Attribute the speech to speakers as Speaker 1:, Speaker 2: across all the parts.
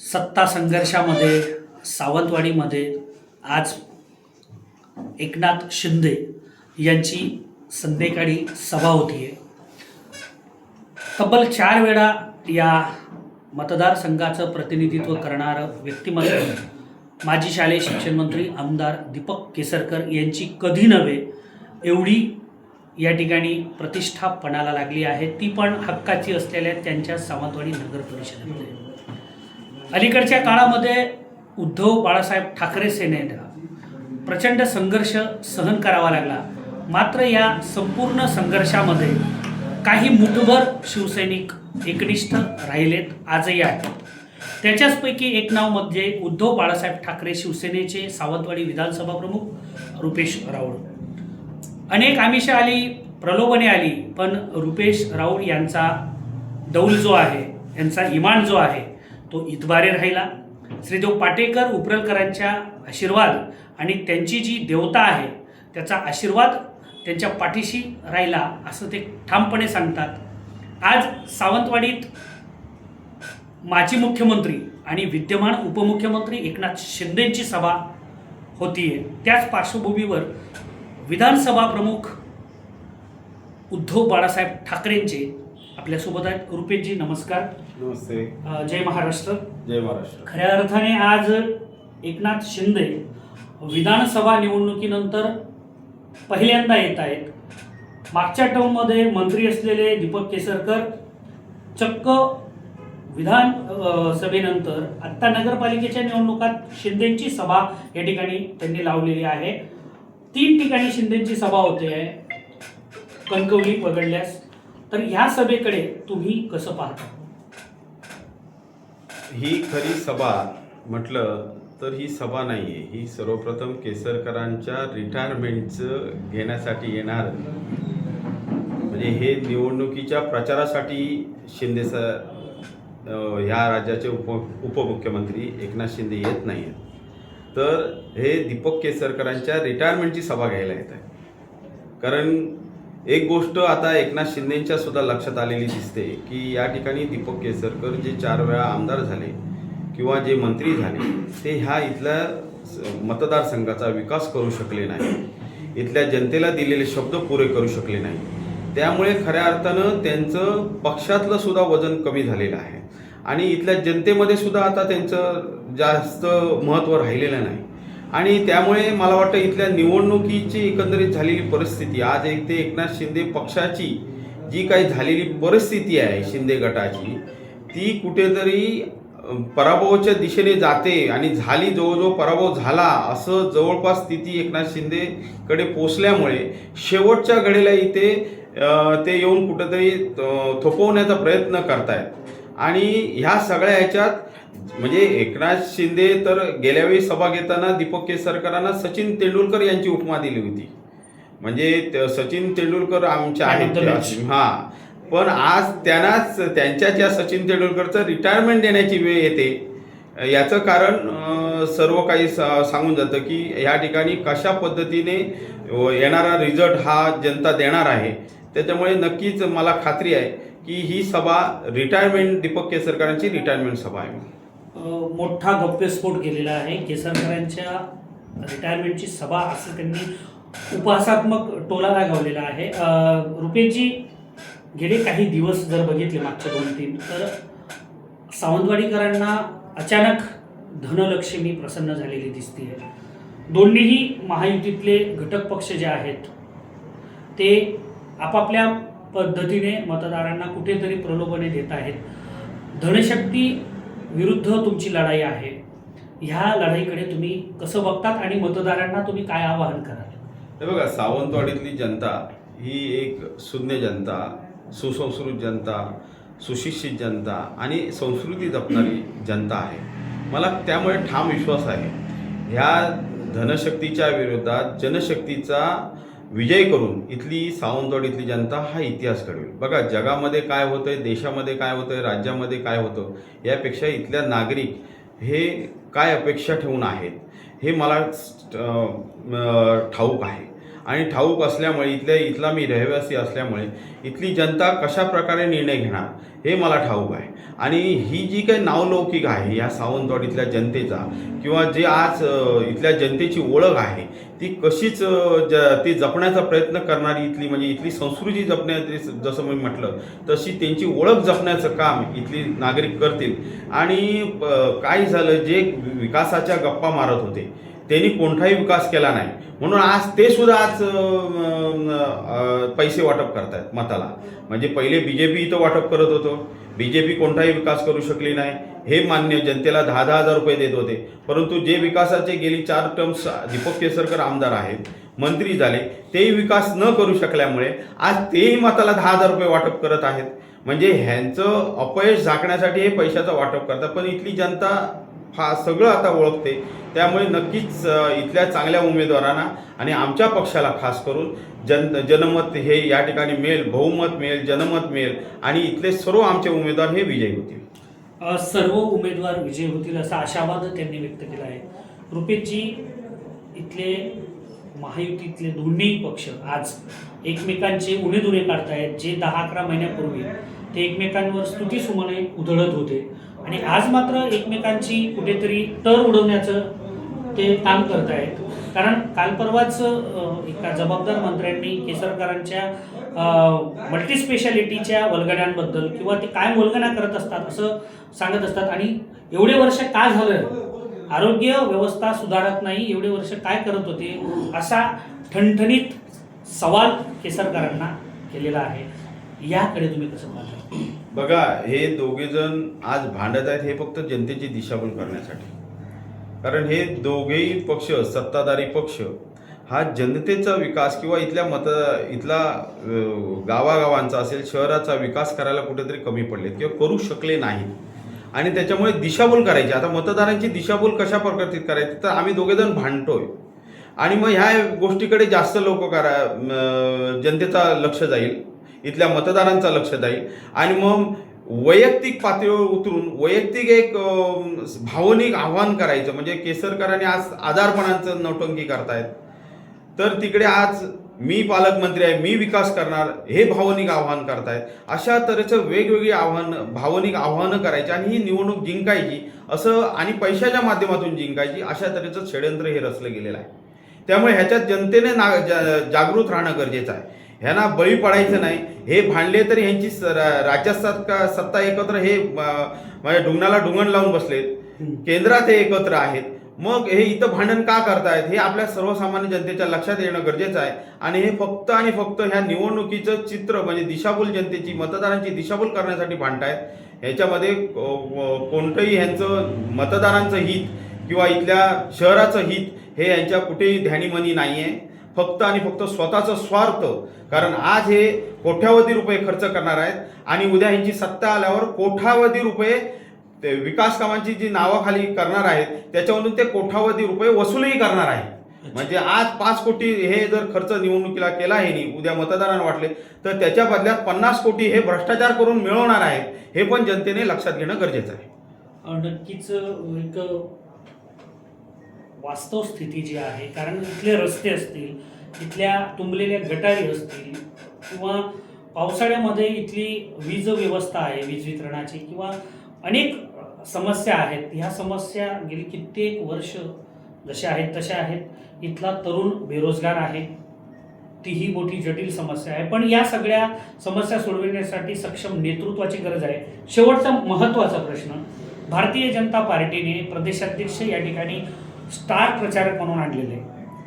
Speaker 1: सत्ता संघर्षामध्ये सावंतवाडीमध्ये आज एकनाथ शिंदे यांची संध्याकाळी सभा होती आहे तब्बल चार वेळा या मतदारसंघाचं प्रतिनिधित्व करणारं व्यक्तिमत्व माजी शालेय शिक्षण मंत्री आमदार दीपक केसरकर यांची कधी नव्हे एवढी या ठिकाणी प्रतिष्ठा पणाला लागली आहे. ती पण हक्काची असलेल्या त्यांच्या सावंतवाडी नगर परिषदेमध्ये अलीकडच्या काळामध्ये उद्धव बाळासाहेब ठाकरे सेनेला प्रचंड संघर्ष सहन करावा लागला. मात्र या संपूर्ण संघर्षामध्ये काही मुठभर शिवसैनिक एकनिष्ठ राहिलेत आजही आहेत. त्याच्याचपैकी एक नाव म्हणजे उद्धव बाळासाहेब ठाकरे शिवसेनेचे सावंतवाडी विधानसभा प्रमुख रुपेश राऊळ. अनेक आमिषं आली प्रलोभने आली पण रुपेश राऊळ यांचा डौल जो आहे यांचा इमान जो आहे तो इतबारे राहिला. श्रीदेव पाटेकर उपरलकरांच्या आशीर्वाद आणि त्यांची जी देवता आहे त्याचा आशीर्वाद त्यांच्या पाठीशी राहिला असं ते ठामपणे सांगतात. आज सावंतवाडीत माजी मुख्यमंत्री आणि विद्यमान उपमुख्यमंत्री एकनाथ शिंदेंची सभा होतीये. त्याच पार्श्वभूमीवर विधानसभा प्रमुख उद्धव बाळासाहेब ठाकरेंचे आपल्यासोबत आहेत रुपेशजी नमस्कार.
Speaker 2: नमस्ते.
Speaker 1: जय महाराष्ट्र.
Speaker 2: जय महाराष्ट्र.
Speaker 1: खऱ्या अर्थाने आज एकनाथ शिंदे विधानसभा निवडणुकीनंतर पहिल्यांदा येत आहेत. मागच्या टर्ममध्ये मंत्री असलेले दीपक केसरकर चक्क विधान सभेनंतर आत्ता नगरपालिकेच्या निवडणुकात शिंदेची सभा या ठिकाणी त्यांनी लावलेली आहे. तीन ठिकाणी शिंदेची सभा होते. आहे कणकवली पकडल्यास तर ह्या सभेकडे तुम्ही कसं पाहता?
Speaker 2: ही खरी सभा म्हटलं तर ही सभा नाही आहे ही सर्वप्रथम केसरकरांच्या रिटायरमेंटचं घेण्यासाठी येणार. म्हणजे हे निवडणुकीच्या प्रचारासाठी शिंदे स ह्या राज्याचे उप उपमुख्यमंत्री एकनाथ शिंदे येत नाही आहेत तर हे दीपक केसरकरांच्या रिटायरमेंटची सभा घ्यायला येत आहे. कारण एक गोष्ट आता एकनाथ शिंदेच्या सुद्धा लक्षात आलेली दिसते की या ठिकाणी दीपक केसरकर जे चार वेळा आमदार झाले किंवा जे मंत्री झाले ते ह्या इथल्या स- मतदारसंघाचा विकास करू शकले नाही. इथल्या जनतेला दिलेले शब्द पुरे करू शकले नाही. त्यामुळे खऱ्या अर्थानं त्यांचं पक्षातलं सुद्धा वजन कमी झालेलं आहे. आणि इथल्या जनतेमध्ये सुद्धा आता त्यांचं जास्त महत्त्व राहिलेलं नाही. आणि त्यामुळे मला वाटतं इथल्या निवडणुकीची एकंदरीत झालेली परिस्थिती आज एक ते एकनाथ शिंदे पक्षाची जी काही झालेली परिस्थिती आहे शिंदे गटाची ती कुठेतरी पराभवाच्या दिशेने जाते आणि झाली जवळजवळ पराभव झाला असं जवळपास स्थिती एकनाथ शिंदेकडे पोचल्यामुळे शेवटच्या घडीला इथे ते येऊन कुठेतरी थोपवण्याचा प्रयत्न करतायत. आणि ह्या सगळ्या ह्याच्यात म्हणजे एकनाथ शिंदे तर गेल्या वेळी सभा घेताना दीपक केसरकरांना सचिन तेंडुलकर यांची उपमा दिली होती. म्हणजे सचिन तेंडुलकर आमचे
Speaker 1: Man of
Speaker 2: आहेत. हा. पण आज त्यांनाच त्यांच्याच या सचिन तेंडुलकरचं रिटायरमेंट देण्याची वेळ येते. याचं कारण सर्व काही सांगून जातं की या ठिकाणी कशा पद्धतीने येणारा रिझल्ट हा जनता देणार आहे. त्याच्यामुळे नक्कीच मला खात्री आहे की ही सभा रिटायरमेंट दीपक केसरकरांची रिटायरमेंट सभा आहे.
Speaker 1: मोठा गप्पेस्फोट केलेला आहे. केसरकरांच्या रिटायरमेंटची सभा असं त्यांनी उपहासात्मक टोला लगावलेला आहे. अ, रुपेशजी गेले काही दिवस जर बघितले मागच्या दोन तीन तर सावंतवाडीकरांना अचानक धनलक्ष्मी प्रसन्न झालेली दिसते दोन्हीही महायुतीतले घटक पक्ष जे आहेत ते आपापल्या पद्धतीने मतदारांना कुठेतरी प्रलोभने देत आहेत. धनशक्ती विरुद्ध तुमची लढाई आहे. ह्या लढाईकडे तुम्ही कसं बघतात आणि मतदारांना तुम्ही काय आवाहन कराल?
Speaker 2: हे बघा सावंतवाडीतली जनता ही एक शून्य जनता सुसंस्कृत जनता सुशिक्षित जनता आणि संस्कृती जपणारी जनता आहे. मला त्यामुळे ठाम विश्वास आहे. ह्या धनशक्तीच्या विरोधात जनशक्तीचा विजय करून इथली सावंतवाडीतली जनता हा इतिहास घडवेल. बघा जगामध्ये काय होतंय देशामध्ये काय होतंय राज्यामध्ये काय होतं यापेक्षा इथल्या नागरिक हे काय अपेक्षा ठेवून आहेत हे मला ठाऊक आहे. आणि ठाऊक असल्यामुळे इथल्या इथला मी रहिवासी असल्यामुळे इथली जनता कशा प्रकारे निर्णय घेणार हे मला ठाऊक आहे. आणि ही जी काही नावलौकिक आहे या सावंतवाडीतल्या जनतेचा किंवा जे आज इथल्या जनतेची ओळख आहे ती कशीच ज ती जपण्याचा प्रयत्न करणारी इथली म्हणजे इथली संस्कृती जपण्याची जसं मी म्हटलं तशी त्यांची ओळख जपण्याचं काम इथली नागरिक करतील. आणि काय झालं जे विकासाच्या गप्पा मारत होते त्यांनी कोणताही विकास केला नाही. म्हणून आज ते सुद्धा आज पैसे वाटप करतायत मताला. म्हणजे पहिले बी जे पी इथं वाटप करत होतो. बी जे पी कोणताही विकास करू शकली नाही. हे मान्य जनतेला दहा दहा हजार रुपये देत होते. परंतु जे विकासाचे गेली चार टर्म्स दीपक केसरकर आमदार आहेत मंत्री झाले तेही विकास न करू शकल्यामुळे आज तेही मताला दहा हजार रुपये वाटप करत आहेत. म्हणजे ह्यांचं अपयश झाकण्यासाठी हे पैशाचं वाटप करतात. पण इथली जनता हा सगळं आता ओळखते. त्यामुळे नक्कीच इथल्या चांगल्या उमेदवारांना आणि आमच्या पक्षाला खास करून जन जनमत हे या ठिकाणी मिळेल बहुमत मिळेल जनमत मिळेल आणि इथले सर्व आमचे उमेदवार हे विजयी होतील.
Speaker 1: सर्व उमेदवार विजयी होतील असा आशावाद त्यांनी व्यक्त केला आहे. रुपेशजी इथले महायुतीतले दोन्ही पक्ष आज एकमेकांचे उणे दुणे काढतायत जे दहा अकरा महिन्यापूर्वी ते एकमेकांवर स्तुतीसुमने उधळत होते. आणि आज मात्र एकमेकांची कुठेतरी टर उडवण्याचं ते काम करत आहेत कारण काल परवाच एका जबाबदार मंत्र्यांनी केसरकरांच्या मल्टीस्पेशालिटीच्या वलगड्यांबद्दल किंवा ते काय वल्गना करत असतात असं सांगत असतात. आणि एवढे वर्ष काय झालं? आरोग्य व्यवस्था सुधारत नाही एवढे वर्ष काय करत होते? असा ठणठणीत सवाल केसरकरांना केलेला आहे. याकडे तुम्ही कसं पाहता?
Speaker 2: बघा हे दोघे जण आज भांडत आहेत हे फक्त जनतेची दिशाभूल करण्यासाठी. कारण हे दोघेही पक्ष सत्ताधारी पक्ष हा जनतेचा विकास किंवा इथल्या मत इथला गावागावांचा असेल शहराचा विकास करायला कुठेतरी कमी पडलेत किंवा करू शकले नाहीत. आणि त्याच्यामुळे दिशाभूल करायची. आता मतदारांची दिशाभूल कशा प्रकारची करायची? तर आम्ही दोघेजण भांडतोय. आणि मग ह्या गोष्टीकडे जास्त लोक करा जनतेचा लक्ष जाईल. इथल्या मतदारांचा लक्ष जाईल. आणि मग वैयक्तिक पातळीवर उतरून वैयक्तिक एक भावनिक आव्हान करायचं. म्हणजे केसरकरांनी आज आजारपणाचं नौटंकी करतायत. तर तिकडे आज मी पालकमंत्री आहे मी विकास करणार हे भावनिक आव्हान करतायत. अशा तऱ्हेचं वेगवेगळी आव्हानं भावनिक आव्हानं करायची आणि ही निवडणूक जिंकायची असं आणि पैशाच्या माध्यमातून जिंकायची अशा तऱ्हेचं षडयंत्र हे रचलं गेलेलं आहे. त्यामुळे ह्याच्यात जनतेने ना जा- जागृत राहणं गरजेचं आहे. ह्यांना बळी पडायचं नाही. हे भांडले तरी ह्यांची राज्यात सत्ता सत्ता एकत्र हे म्हणजे डुंगणाला डुंगण लावून बसलेत. केंद्रात हे एकत्र आहेत. मग हे इथं भांडण का करतायत? हे आपल्या सर्वसामान्य जनतेच्या लक्षात येणं गरजेचं आहे. आणि हे फक्त आणि फक्त ह्या निवडणुकीचं चित्र म्हणजे दिशाभूल जनतेची मतदारांची दिशाभूल करण्यासाठी भांडतायत. ह्याच्यामध्ये कोणतंही ह्यांचं मतदारांचं हित किंवा इथल्या शहराचं हित हे यांच्या कुठेही ध्यानीमनी नाही आहे फक्त आणि फक्त स्वतःचं स्वार्थ. कारण आज हे कोट्यावधी रुपये खर्च करणार आहेत आणि उद्या ह्यांची सत्ता आल्यावर कोट्यावधी रुपये ते विकास कामांची जी नावाखाली करणार आहेत त्याच्यामधून ते कोट्यावधी रुपये वसूलही करणार आहेत. म्हणजे आज पाच कोटी हे जर खर्च निवडणुकीला केला आहे नी उद्या मतदारांना वाटले तर त्याच्या बदल्यात पन्नास कोटी हे भ्रष्टाचार करून मिळवणार आहेत हे पण जनतेने लक्षात घेणं गरजेचं आहे.
Speaker 1: नक्कीच एक वास्तव स्थिती जी आहे कारण इथले रस्ते असतील इथल्या तुंबलेल्या गटारी असतील किंवा पावसाळ्यामध्ये इथली वीज व्यवस्था आहे वीज वितरणाची किंवा अनेक समस्या आहेत ह्या समस्या गेली कित्येक वर्ष जशा आहेत तशा आहेत. इथला तरुण बेरोजगार आहे तीही मोठी जटिल समस्या आहे. पण या सगळ्या समस्या सोडविण्यासाठी सक्षम नेतृत्वाची गरज आहे. शेवटचा महत्त्वाचा प्रश्न भारतीय जनता पार्टीने प्रदेशाध्यक्ष या ठिकाणी स्टार प्रचारक म्हणून आणलेले.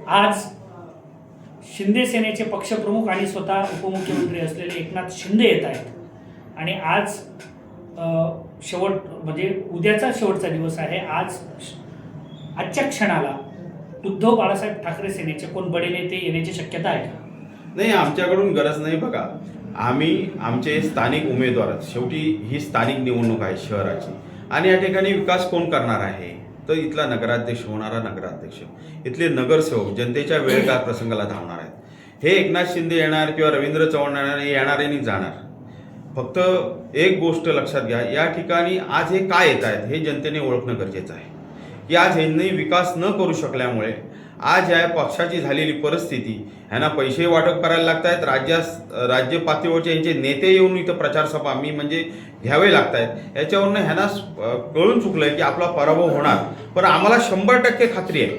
Speaker 1: आज शिंदे सेनेचे पक्षप्रमुख आणि स्वतः उपमुख्यमंत्री असलेले एकनाथ शिंदे येत आहेत. आणि आज शेवट म्हणजे उद्याचा शेवटचा दिवस आहे. आज आजच्या क्षणाला उद्धव बाळासाहेब ठाकरे सेनेचे कोण बडे नेते येण्याची शक्यता आहे का?
Speaker 2: नाही आमच्याकडून गरज नाही बघा. आम्ही आमचे स्थानिक उमेदवार शेवटी ही स्थानिक निवडणूक आहे शहराची. आणि या ठिकाणी विकास कोण करणार आहे? तर इथला नगराध्यक्ष होणारा नगराध्यक्ष. इथले नगरसेवक जनतेच्या वेळकाळ प्रसंगाला धावणार आहेत. हे एकनाथ शिंदे येणार किंवा रवींद्र चव्हाण येणार हे आणि जाणार. फक्त एक गोष्ट लक्षात घ्या या ठिकाणी आज हे काय येत आहेत हे जनतेने ओळखणं गरजेचं आहे. की आज ह्यांनी विकास न करू शकल्यामुळे आज या पक्षाची झालेली परिस्थिती ह्यांना पैसे वाटप करायला लागत आहेत राज्यास राज्य पातळीवरचे यांचे नेते येऊन इथं प्रचारसभा मी म्हणजे घ्यावे लागत आहेत याच्यावरनं ह्यांना कळून चुकलं आहे की आपला पराभव होणार. पण आम्हाला शंभर टक्के खात्री आहे.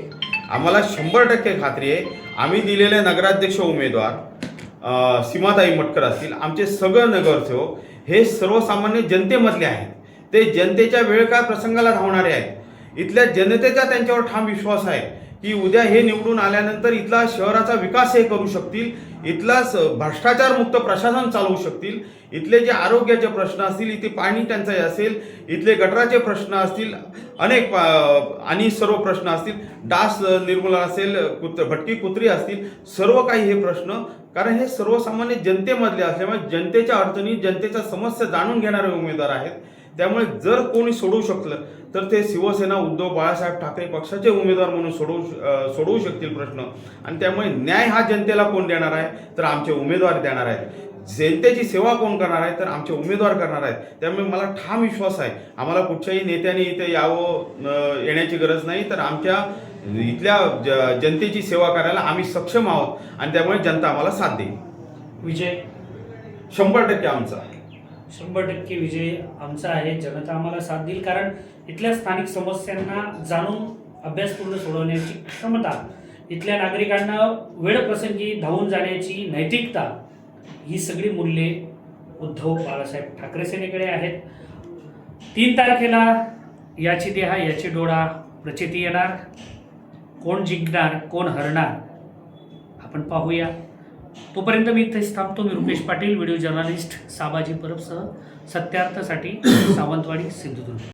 Speaker 2: आम्हाला शंभर टक्के खात्री आहे. आम्ही दिलेले नगराध्यक्ष उमेदवार सीमाताई मटकर असतील आमचे सगळं नगरसेवक हे सर्वसामान्य जनतेमधले आहेत. ते जनतेच्या वेळ काय प्रसंगाला धावणारे आहेत. इथल्या जनतेचा त्यांच्यावर ठाम विश्वास आहे. की उद्या हे निवडून आल्यानंतर इथला शहराचा विकास हे करू शकतील इथला स- भ्रष्टाचारमुक्त प्रशासन चालवू शकतील इथले जे आरोग्याचे प्रश्न असतील इथे पाणी टंचाई असेल इथले गटराचे प्रश्न असतील अनेक आणि सर्व प्रश्न असतील डास निर्मूलन असेल कुत्र भटकी कुत्री असतील सर्व काही हे प्रश्न कारण हे सर्वसामान्य जनतेमधले असल्यामुळे जनतेच्या अडचणी जनतेच्या समस्या जाणून घेणारे उमेदवार आहेत. त्यामुळे जर कोणी सोडवू शकलं तर ते शिवसेना उद्धव बाळासाहेब ठाकरे पक्षाचे उमेदवार म्हणून सोडवू सोडवू शकतील प्रश्न. आणि त्यामुळे न्याय हा जनतेला कोण देणार आहे? तर आमचे उमेदवार देणार आहेत. जनतेची सेवा कोण करणार आहे? तर आमचे उमेदवार करणार आहेत. त्यामुळे मला ठाम विश्वास आहे. आम्हाला कुठच्याही नेत्याने इथे यावं येण्याची गरज नाही. तर आमच्या इथल्या ज- जनतेची सेवा करायला आम्ही सक्षम आहोत. आणि त्यामुळे जनता आम्हाला साथ देईल.
Speaker 1: विजय.
Speaker 2: शंभर टक्के आमचा.
Speaker 1: शंभर टक्के विजय आमचा आहे. जनता आम्हाला साथ देईल कारण इथल्या स्थानिक समस्यांना जाणून अभ्यासपूर्ण सोडवण्याची क्षमता इथल्या नागरिकांना वेळप्रसंगी धावून जाण्याची नैतिकता ही सगळी मूल्ये उद्धव बाळासाहेब ठाकरे सेनेकडे आहेत. तीन तारखेला याची देहा याची डोळा प्रचिती येणार. कोण जिंकणार कोण हरणार आपण पाहूया. तोपर्यंत मी इथेच थांबतो. मी रुपेश पाटील व्हिडिओ जर्नलिस्ट साबाजी परबसह सत्यार्थसाठी सावंतवाडी सिंधुदुर्ग.